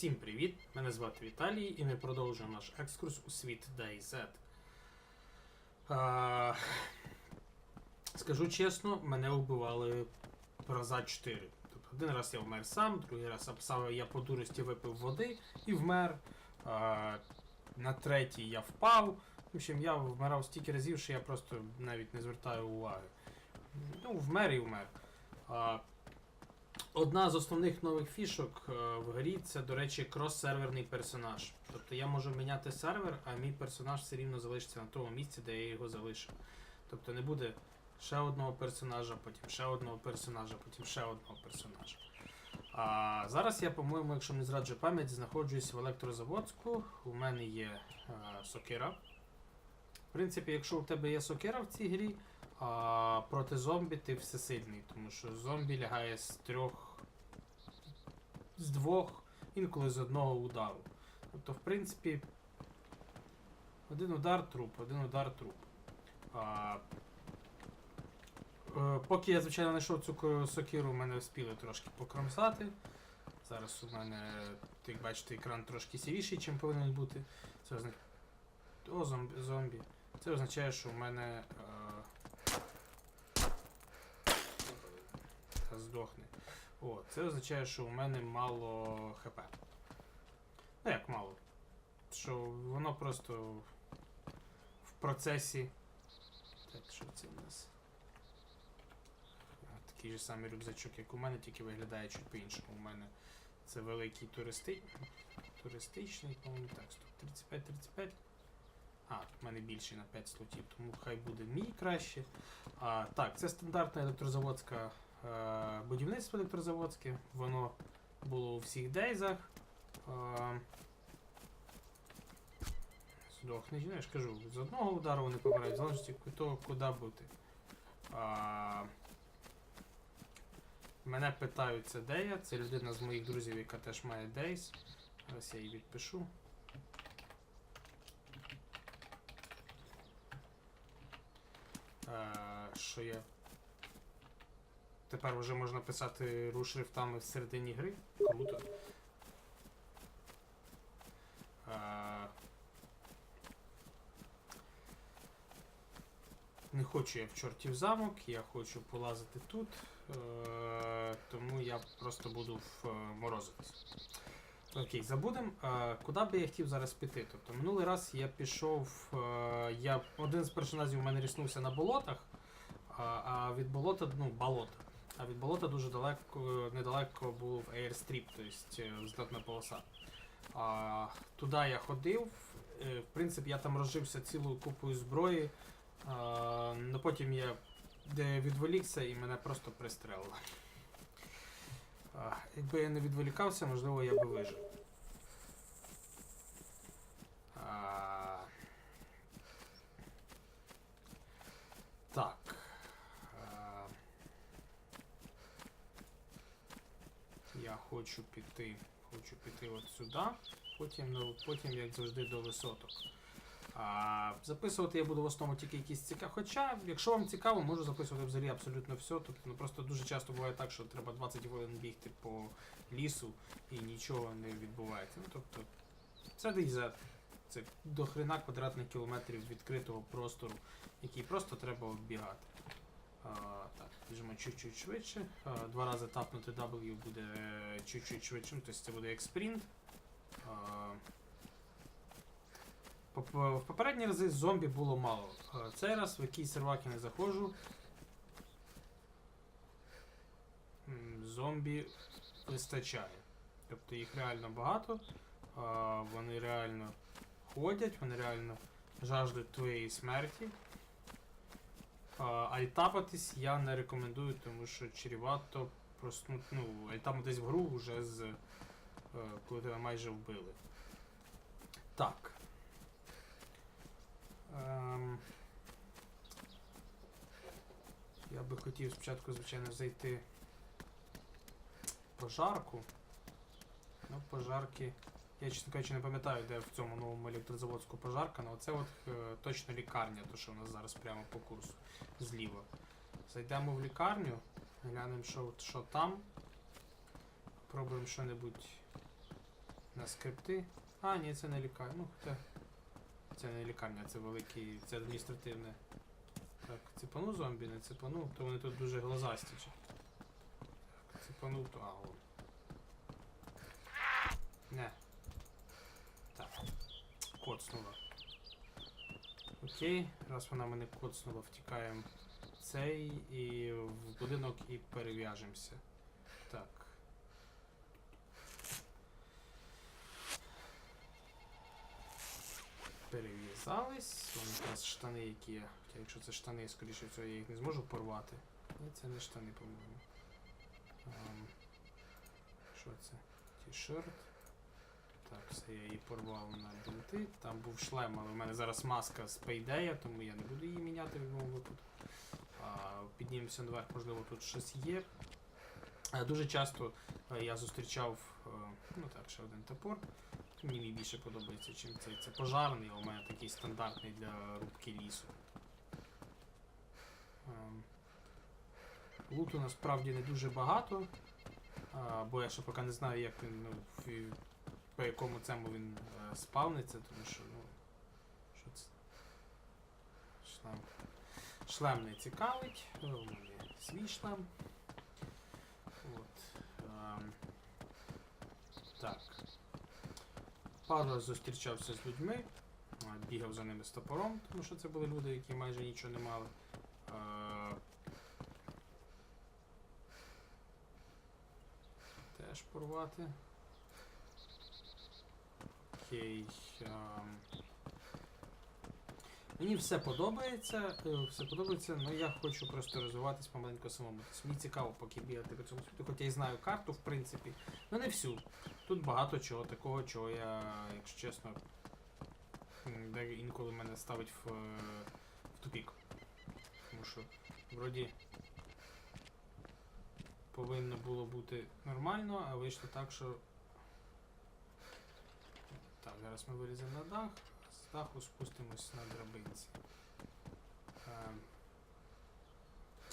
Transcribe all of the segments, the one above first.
Всім привіт! Мене звати Віталій і ми продовжуємо наш екскурс у світ DayZ. А, скажу чесно, мене вбивали раза 4. Тобто один раз я вмер сам, другий раз я по дурості випив води і вмер. А, на третій я впав. В общем, я вмирав стільки разів, що я просто навіть не звертаю уваги. Ну, вмер і вмер. А, Одна з основних нових фішок е, в грі це, до речі, крос-серверний персонаж. Тобто я можу міняти сервер, а мій персонаж все рівно залишиться на тому місці, де я його залишив. Тобто не буде ще одного персонажа, потім ще одного персонажа, потім ще одного персонажа. А зараз я, по-моєму, якщо не зраджу пам'ять, знаходжусь в електрозаводську. У мене є е, сокира. В принципі, якщо у тебе є сокира в цій грі, а проти зомбі ти всесильний, тому що зомбі лягає з трьох, з двох, інколи з одного удару. Тобто, в принципі, один удар труп, один удар труп. А, е, поки я, звичайно, знайшов цю сокиру, мене вспіли трошки покромсати. Зараз у мене, як бачите, екран трошки сіріший, чим повинен бути. Це означає. О, зомбі, зомбі. Це означає, що у мене. Е... Здохне. О, це означає, що у мене мало ХП. Ну як мало? Що воно просто в процесі. Так, що це у нас? Такий же самий рюкзачок, як у мене, тільки виглядає чуть по-іншому. У мене це великий туристи... туристичний, по-моєму, так, стоп, 35-35. А, в мене більший на 5 слотів, тому хай буде мій краще. А, так, це стандартна електрозаводська будівництво електрозаводське. Воно було у всіх дейзах. Е, здохне, ну, я ж кажу, з одного удару вони помирають, залежить від того, куди бути. А, мене питаються, де я. Це людина з моїх друзів, яка теж має дейс. Зараз я її відпишу. Е, що є. Тепер вже можна писати ру шрифтами всередині гри. Круто. Е, не хочу я в чортів замок, я хочу полазити тут, е, тому я просто буду вморозитись. Окей, забудемо. Е, куди би я хотів зараз піти? Тобто минулий раз я пішов. Е, я, один з персонажів у мене ріснувся на болотах, а, а від болота, ну, болото. А від болота дуже далеко, недалеко був Airstrip, тобто взлетна полоса. А, туди я ходив. Е, в принципі, я там розжився цілою купою зброї. А, ну потім я відволікся і мене просто пристрелило. Якби я не відволікався, можливо, я би вижив. А... Так. А... Я хочу піти. Хочу піти от сюди, потім, ну, потім як завжди, до висоток. А, записувати я буду в основному тільки якісь цікаві. Хоча, якщо вам цікаво, можу записувати взагалі абсолютно все. Тобто, ну, просто дуже часто буває так, що треба 20 хвилин бігти по лісу і нічого не відбувається. Ну, тобто, це DayZ. Це до хрена квадратних кілометрів відкритого простору, який просто треба оббігати. Біжимо чуть-чуть швидше. Два рази тапнути W буде е, чуть-чуть швидше, ну, тобто це буде як спринт. В попередні рази зомбі було мало. Е, Цей раз в який сервак я не заходжу. Зомбі вистачає. Тобто їх реально багато, вони реально ходять, вони реально жаждуть твоєї смерті. А, Альтапатись я не рекомендую, тому що чрівато просто ну, альтапатись в гру вже з е, коли тебе майже вбили. Так. Ем, я би хотів спочатку, звичайно, зайти пожарку. Ну, пожарки. Я, чесно кажучи, не пам'ятаю, де в цьому новому електрозаводську пожарка, але це от е, точно лікарня, то що у нас зараз прямо по курсу зліва. Зайдемо в лікарню, глянемо, що, що там. Пробуємо що-небудь на скрипти. А, ні, це не лікарня. Ну, хоча. Це не лікарня, це великий. це адміністративне. Так, цепану зомбі, не цепану, то вони тут дуже глазасті. Так, цепанув, то. А, вон. Не. Коцнула. Окей, раз вона мене коцнула, втікаємо в цей і в будинок і перев'яжемося. Так. Перев'язались. Вон якраз штани, які я. Хоча якщо це штани, скоріше всього, я їх не зможу порвати. Ні, це не штани, по-моєму. Що це? Ті-ширт. Так, все, я її порвав на бінти. Там був шлем, але в мене зараз маска з пейдея, тому я не буду її міняти в будь-якому випадку. Піднімемося наверх, можливо, тут щось є. Е, Дуже часто е, я зустрічав, е, ну так, ще один топор. Мені більше подобається, чим цей. Це пожарний, у мене такий стандартний для рубки лісу. Луту насправді не дуже багато, бо я ще поки не знаю, як він, ну, по якому цьому він е, спавниться, тому що, ну. Що це? Шлем. Шлем не цікавить. У мене свій шлем. От. ем, так. Пару зустрічався з людьми, бігав за ними з топором, тому що це були люди, які майже нічого не мали. Е, Теж порвати. Окей. ем. Мені все подобається, е, все подобається, але я хочу просто розвиватись помаленьку самому. Мені цікаво поки бігати по цьому світу, хоча я і знаю карту, в принципі, але не всю. Тут багато чого такого, чого я, якщо чесно, інколи мене ставить в, е, в тупік. Тому що вроді повинно було бути нормально, а вийшло так, що. Так, зараз ми виліземо на дах, з даху спустимось на драбинці. Ем,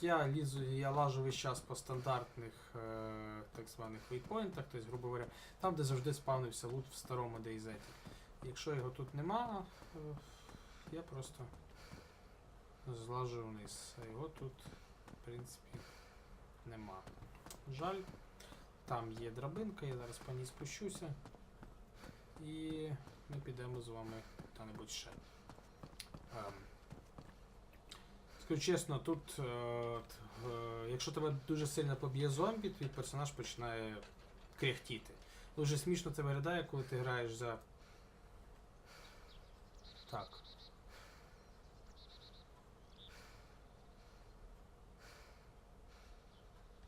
Я лізу, я лажу весь час по стандартних е, так званих вейпоінтах, тобто, грубо говоря, там, де завжди спавнився лут в старому DayZ. Якщо його тут нема, е, я просто злажу вниз. А його тут, в принципі, нема. Жаль. Там є драбинка, я зараз по ній спущуся. І ми підемо з вами куди-небудь ще. Ем. Скажу чесно, тут, е, е, якщо тебе дуже сильно поб'є зомбі, твій персонаж починає кряхтіти. Дуже смішно це виглядає, коли ти граєш за. Так.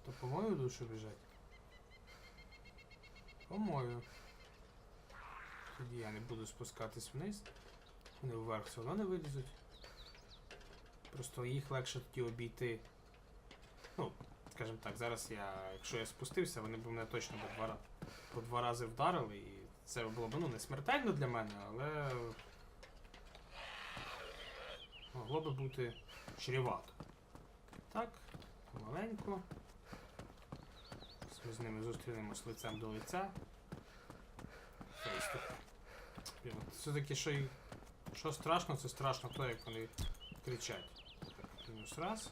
То по мою душу біжать? По мою. Тоді я не буду спускатись вниз. Вони вверх все одно не вилізуть. Просто їх легше тоді обійти. Ну, скажімо так, зараз я, якщо я спустився, вони б мене точно по два, по два рази вдарили, і це було б ну, не смертельно для мене, але могло би бути чревато. Так, маленько. Ми з ними зустрінемось лицем до лиця. Фейстук. Блін, Все-таки що, й- що страшно, це страшно то, як вони кричать. Мінус раз.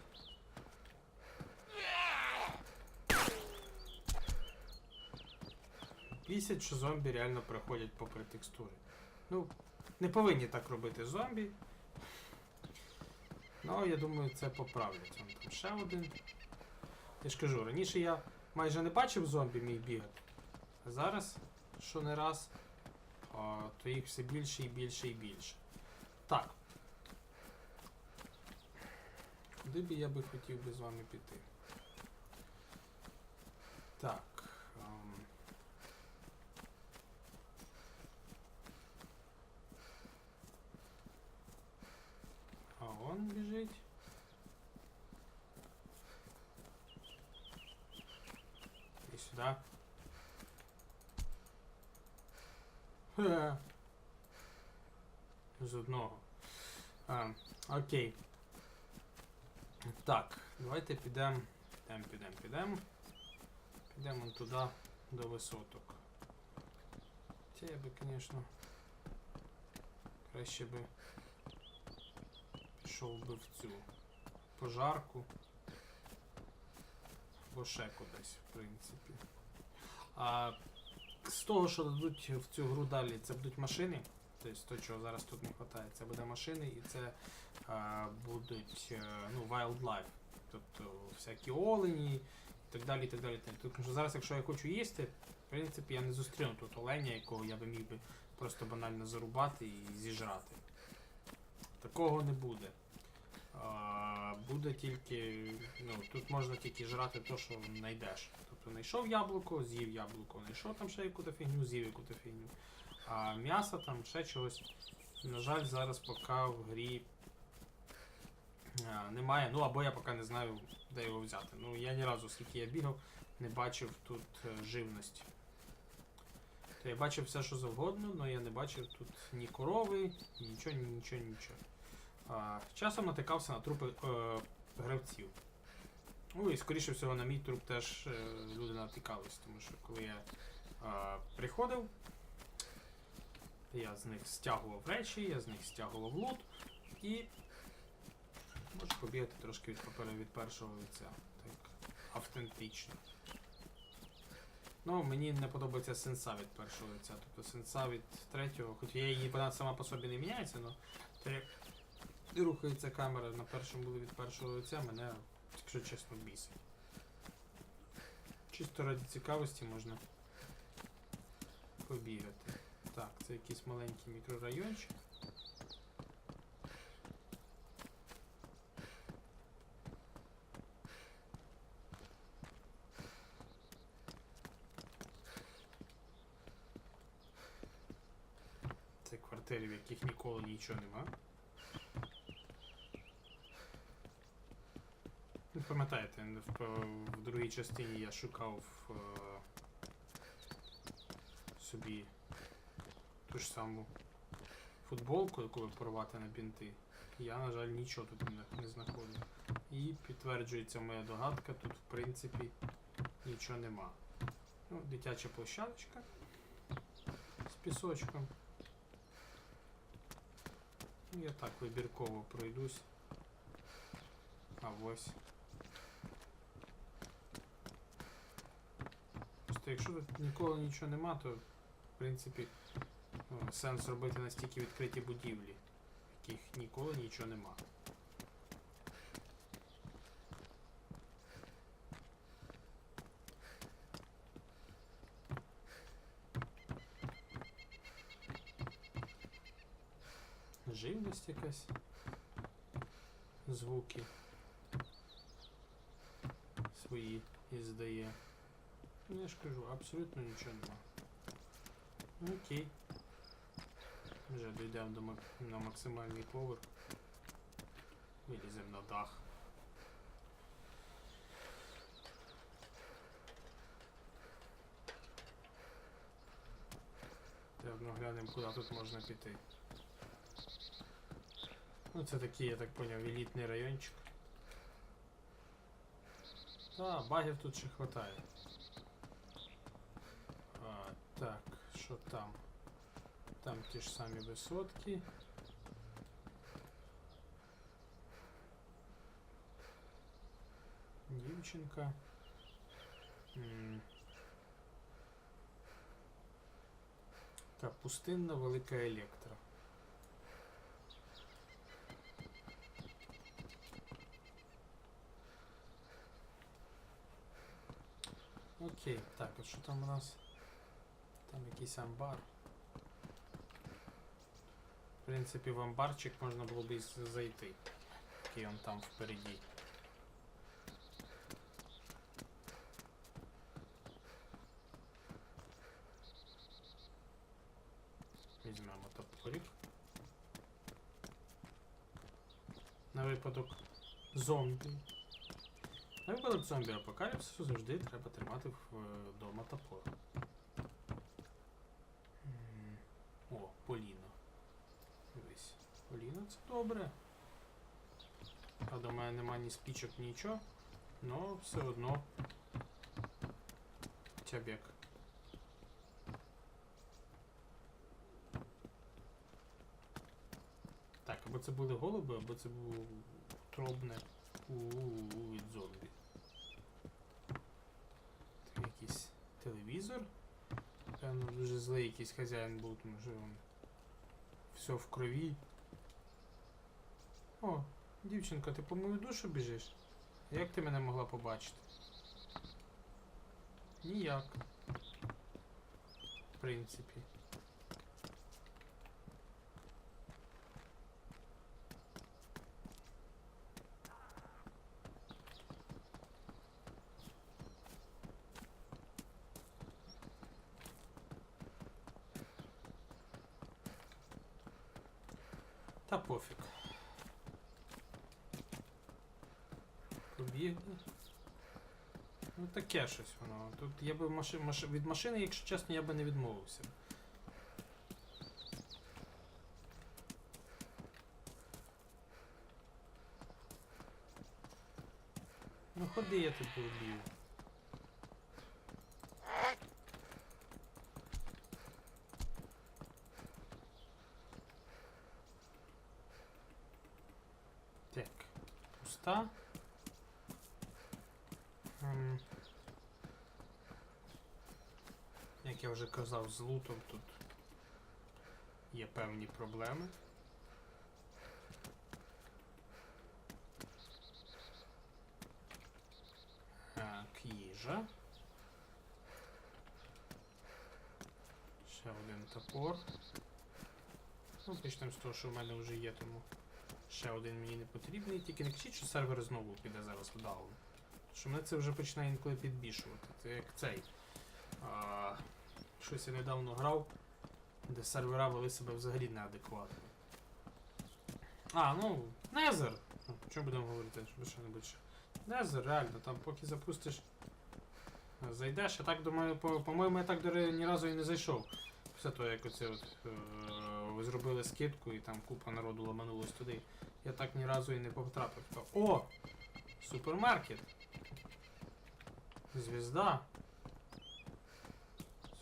Бісять, що зомбі реально проходять попри текстури. Ну, не повинні так робити зомбі. Ну, я думаю, це поправлять. Вон там ще один. Я ж кажу, раніше я майже не бачив зомбі міг бігати. А зараз, що не раз, то їх все більше і більше і більше. Так. Куди би я би хотів би з вами піти? Так. ем. А он біжить. І сюди. Хе. З одного. А, окей. Так, давайте підемо. Підемо, підемо, підемо. Підемо туди до висоток. Хоча я би, звісно, краще би пішов би в цю пожарку. Або ще кудись, в принципі. А з того, що дадуть в цю гру далі, це будуть машини. Тобто то, чого зараз тут не вистачає, це буде машини і це а, будуть е, ну, wildlife. Тобто всякі олені і так далі. так далі. Тому що зараз, якщо я хочу їсти, в принципі, я не зустріну тут оленя, якого я би міг би просто банально зарубати і зіжрати. Такого не буде. Буде тільки. Ну, тут можна тільки жрати те, що знайдеш. Тобто знайшов яблуко, з'їв яблуко, знайшов там ще яку-то фігню, з'їв яку-то фігню. А м'яса там ще чогось. На жаль, зараз поки в грі а, немає. Ну або я поки не знаю, де його взяти. Ну я ні разу, скільки я бігав, не бачив тут е, живності. То я бачив все, що завгодно, але я не бачив тут ні корови, нічого, нічого, нічого. А, часом натикався на трупи е, гравців. Ну і скоріше всього на мій труп теж е, люди натикались, тому що коли я е, приходив, я з них стягував речі, я з них стягував лут і можу побігати трошки від паперу від першого лиця. Так, автентично. Ну, мені не подобається сенса від першого лиця. Тобто сенса від третього, хоч я її вона сама по собі не міняється, але як рухається камера на першому від першого лиця, мене, якщо чесно, бісить. Чисто ради цікавості можна побігати. Так, це якийсь маленький мікрорайончик. Це квартири, в яких ніколи нічого нема. Пам'ятаєте, в, в другій частині я шукав е, собі ту ж саму футболку, яку порвати на бінти. Я, на жаль, нічого тут не, не знаходив. І підтверджується моя догадка, тут в принципі нічого нема. Ну, дитяча площадочка з пісочком. Я так вибірково пройдусь. А ось. Просто якщо тут ніколи нічого нема, то в принципі ну, сенс робити настільки відкриті будівлі, яких ніколи нічого нема. Живність якась. Звуки свої іздає. Ну, я ж кажу, абсолютно нічого нема. Ну, окей. Вже дійдемо до мак на максимальний поверх. Виліземо на дах. Треба глянемо, куди тут можна піти. Ну, це такий, я так поняв, елітний райончик. А, багів тут ще хватає. що там? Там ті ж самі висотки. Дівчинка. М. Так, пустинна велика електра. Окей, так, а що там у нас? Там якийсь амбар. В принципі, в амбарчик можна було б і зайти. Який он там впереді. Візьмемо топорик. На випадок зомбі. На випадок зомбі апокаліпсису завжди треба тримати вдома топор. Коліно це добре. А до мене нема ні спічок, нічого, Но все одно тябек. Так, або це були голуби, або це було тробне від зомбі. Там якийсь телевізор. Певно, ну, дуже злий якийсь хазяїн був, тому що він все в крові. О, дівчинка, ти по мою душу біжиш? Як ти мене могла побачити? Ніяк. В принципі. Та пофіг. Ну таке щось воно. Тут я би маши, маши, від машини, якщо чесно, я би не відмовився. Ну ходи, я тут уб'ю. Так, пуста. Ем, Як я вже казав, з лутом тут є певні проблеми. Так, їжа. Ще один топор. Ну, почнемо з того, що в мене вже є, тому ще один мені не потрібний. Тільки не кажіть, що сервер знову піде зараз в даун. Що мене це вже починає інколи підбішувати. Це як цей. А, щось я недавно грав, де сервера вели себе взагалі неадекватно. А, ну, Незер! Ну, що будемо говорити? Щоб що небудь ще. Незер, реально, там поки запустиш. Зайдеш, я так думаю, по- по-моєму, я так до ні разу і не зайшов. Після того, як оце от, е, зробили скидку і там купа народу ламанулось туди. Я так ні разу і не потрапив. О! Супермаркет! Звізда.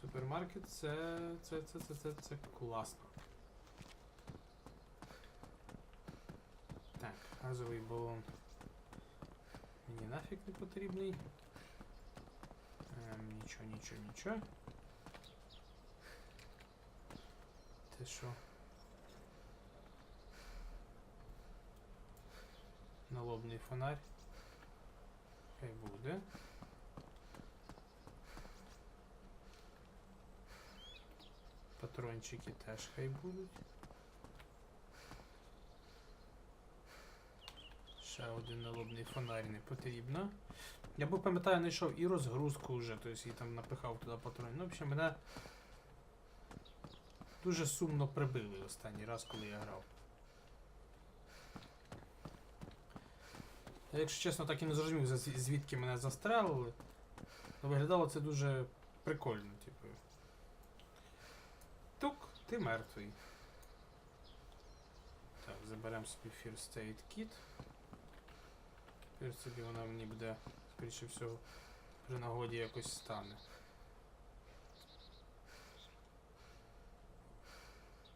Супермаркет це. це, це, це, це, це класно. Так, газовий балон. Мені нафіг не потрібний. Ем, нічого, нічого, нічого. Ти що? Налобний фонарь. Хай буде. Патрончики теж хай будуть. Ще один налобний фонарь не потрібно. Я б пам'ятаю, знайшов і розгрузку вже, тобто і там напихав туди патрони. Ну, в общем, мене дуже сумно прибили останній раз, коли я грав. Я, якщо чесно, так і не зрозумів, звідки мене застрелили. Але виглядало це дуже прикольно, типу. Ти мертвий. Так, заберемо собі First Aid Kit. Тепер собі вона мені буде, скоріше всього, при нагоді якось стане.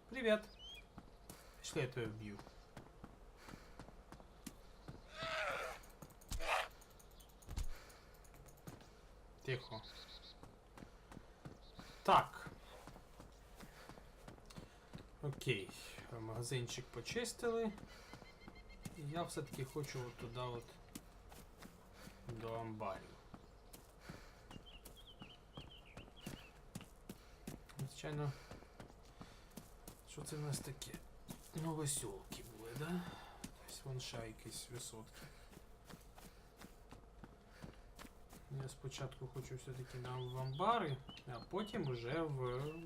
Привіт! Пішли, я тебе вб'ю. Тихо. Так. Окей. Магазинчик почистили. Я все-таки хочу от туди от до амбарів. Звичайно. Що це в нас таке? Новосілки були, да? Тобто вон ще якісь висотки. Спочатку хочу все-таки на в амбари, а потім уже в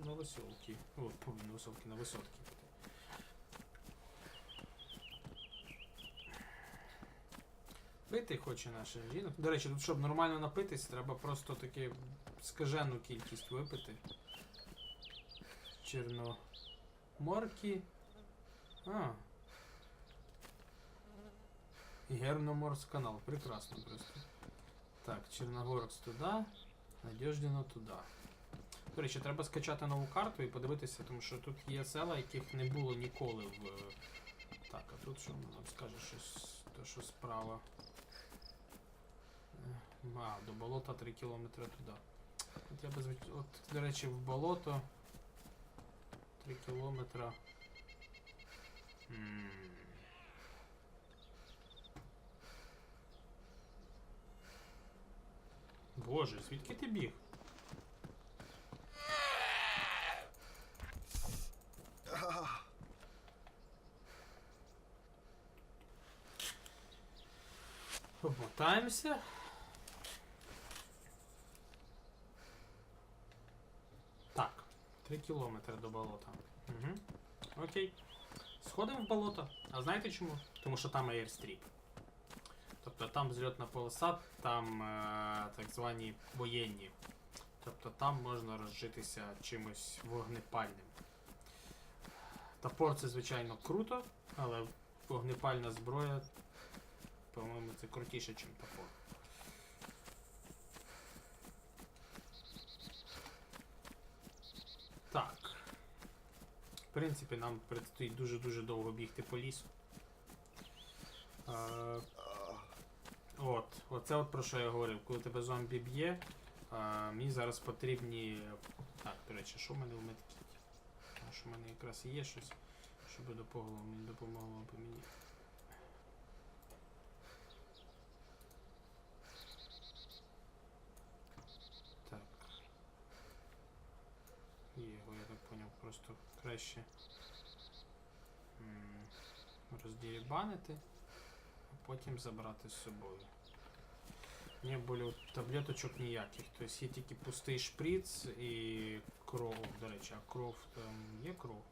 новосілки. О, по новосілки, на висотки. Пити хоче наша жінок. До речі, тут щоб нормально напитись, треба просто таки скажену кількість випити. Чорноморки. А. Герноморс канал. Прекрасно просто. Так, Чорногорськ туди. Надіждіно туди. До речі, треба скачати нову карту і подивитися, тому що тут є села, яких не було ніколи в Так, а тут що нам скаже щось, то що справа. А, до болота 3 кілометри туди. От я звич... От, до речі, в болото 3 кілометра. М. Боже, звідки ти біг? Помотаємося. Так, 3 кілометри до болота. Угу. Окей. Сходимо в болото. А знаєте чому? Тому що там аірстріп. Тобто там зльотна полоса, там е, так звані воєнні. Тобто там можна розжитися чимось вогнепальним. Топор це, звичайно, круто, але вогнепальна зброя, по-моєму, це крутіше, ніж топор. Так. В принципі, нам предстоїть дуже-дуже довго бігти по лісу. От, оце от про що я говорив. Коли тебе зомбі б'є, а, мені зараз потрібні. Так, до речі, що в мене в медкіті? Що в мене якраз є щось, що би допомогло мені допомогло б мені. Так. Його, я так поняв, просто краще роздірібанити потім забрати з собою. Не болю таблеточок ніяких. Тобто є тільки пустий шприц і кров. До речі, а кров там є кров?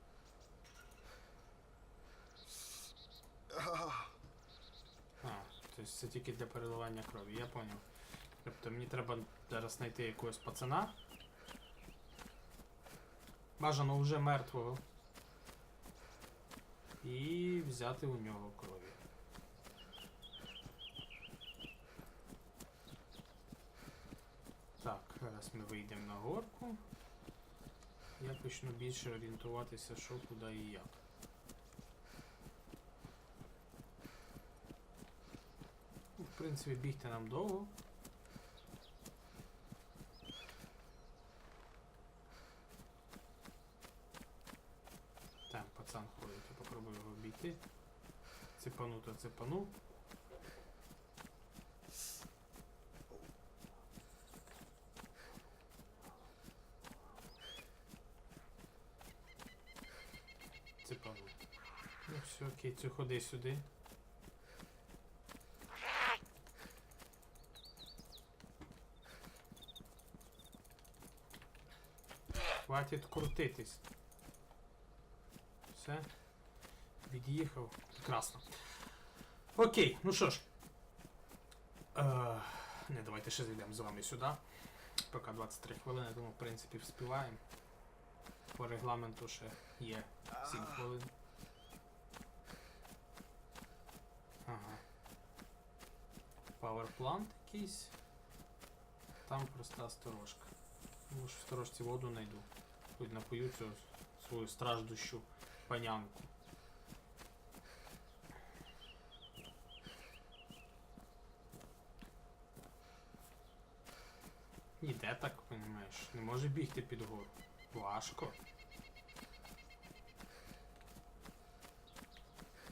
А, тобто це тільки для переливання крові, я поняв. Тобто мені треба зараз знайти якогось пацана. Бажано вже мертвого. І взяти у нього крові. Так, зараз ми вийдемо на горку. Я почну більше орієнтуватися, що куди і як. Ну, В принципі, бігти нам довго. Там пацан ходить, я попробую його обійти. Цепану то все, цю ходи сюди. Хватить крутитись. Все. Від'їхав. Прекрасно. Окей, ну що ж. Е, не, давайте ще зайдемо з вами сюди. Поки 23 хвилини, думаю, в принципі, вспіваємо. По регламенту ще є 7 хвилин. Powerplant якийсь. Там проста сторожка. Може в сторожці воду знайду. Хоч напою цю свою страждущу панянку. Іде так, понімаєш. Не може бігти під гору. Важко.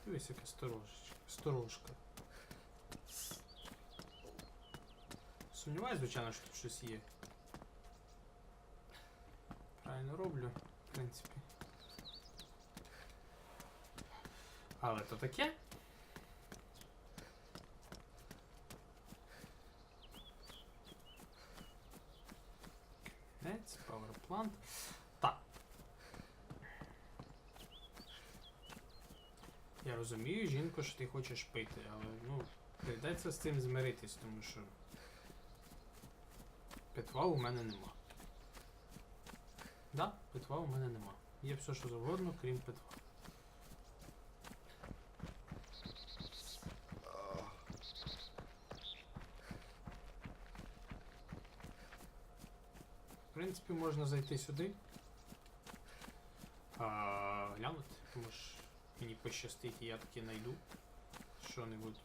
Дивись, яка сторожечка. Сторожка. Сумніваюсь, звичайно, що тут щось є. Правильно роблю, в принципі. Але то таке. Кінець, power Так. Я розумію, жінко, що ти хочеш пити, але ну, прийдеться з цим змиритись, тому що питва у мене нема. Да, питва у мене нема. Є все, що завгодно, крім питва. В принципі, можна зайти сюди. А, глянути, тому ж мені пощастить, я таки знайду що-небудь.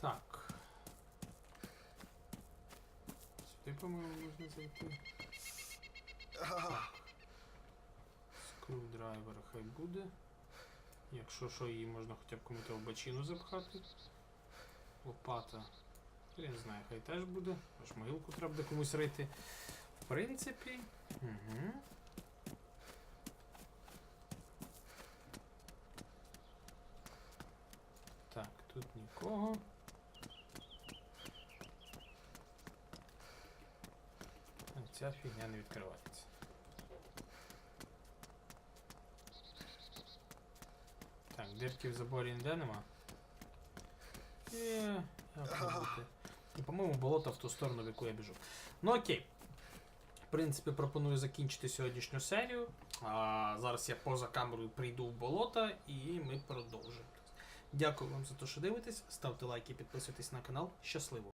Так. Сюди, по-моєму, Скрewдрайвер хай буде. Якщо що, її можна хоча б кому-то в бачину запхати. Лопата. Я не знаю, хай теж буде. Аж могилку треба комусь рити. В принципі. Угу. Так, тут нікого. Ця фігня не відкривається. Так, дирки в заборі ніде нема. Може бути. І, по-моєму, болото в ту сторону, в яку я біжу. Ну окей. В принципі, пропоную закінчити сьогоднішню серію. А, зараз я поза камерою прийду в болото і ми продовжимо. Дякую вам за те, що дивитесь. Ставте лайки, підписуйтесь на канал. Щасливо!